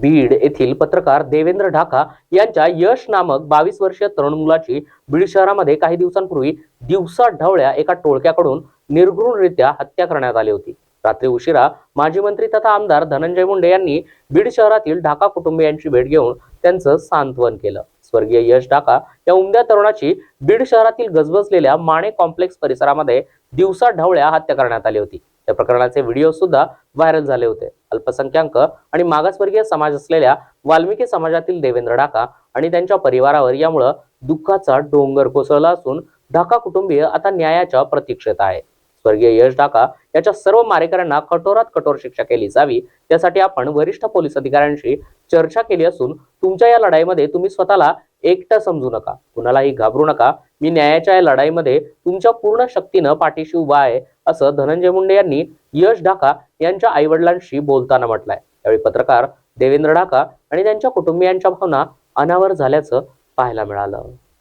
बीड येथील पत्रकार देवेंद्र ढाका यांच्या यश नामक बावीस वर्षीय तरुण मुलाची बीड शहरामध्ये काही दिवसांपूर्वी दिवसा ढवळ्या एका टोळक्याकडून निर्घृणरित्या हत्या करण्यात आली होती. रात्री उशिरा माजी मंत्री तथा आमदार धनंजय मुंडे यांनी बीड शहरातील ढाका कुटुंबियांची भेट घेऊन त्यांचं सांत्वन केलं. स्वर्गीय यश ढाका या उमद्या तरुणाची बीड शहरातील गजबजलेल्या माणे कॉम्प्लेक्स परिसरामध्ये दिवसा ढवळ्या हत्या करण्यात आली होती. त्या प्रकरणाचे व्हिडिओ सुद्धा व्हायरल झाले होते. अल्पसंख्याक आणि मागासवर्गीय समाज असलेल्या वाल्मिकी समाजातील देवेंद्र ढाका आणि त्यांच्या परिवारावर यामुळं दुःखाचा डोंगर कोसळला असून ढाका कुटुंबीय आता न्यायाच्या प्रतीक्षेत आहे. स्वर्गीय यश ढाका याच्या सर्व मारेकऱ्यांना कठोरात कठोर शिक्षा केली जावी त्यासाठी आपण वरिष्ठ पोलीस अधिकाऱ्यांशी चर्चा केली असून तुमच्या या लढाईमध्ये तुम्ही स्वतःला एकटं समजू नका. कुणालाही घाबरू नका. मी न्यायाच्या या लढाईमध्ये तुमच्या पूर्ण शक्तीनं पाठीशी उभा आहे असं धनंजय मुंडे यांनी यश ढाका यांच्या आईवडिलांशी बोलताना म्हटलंय. यावेळी पत्रकार देवेंद्र ढाका आणि त्यांच्या कुटुंबियांच्या भावना अनावर झाल्याचं पाहायला मिळालं.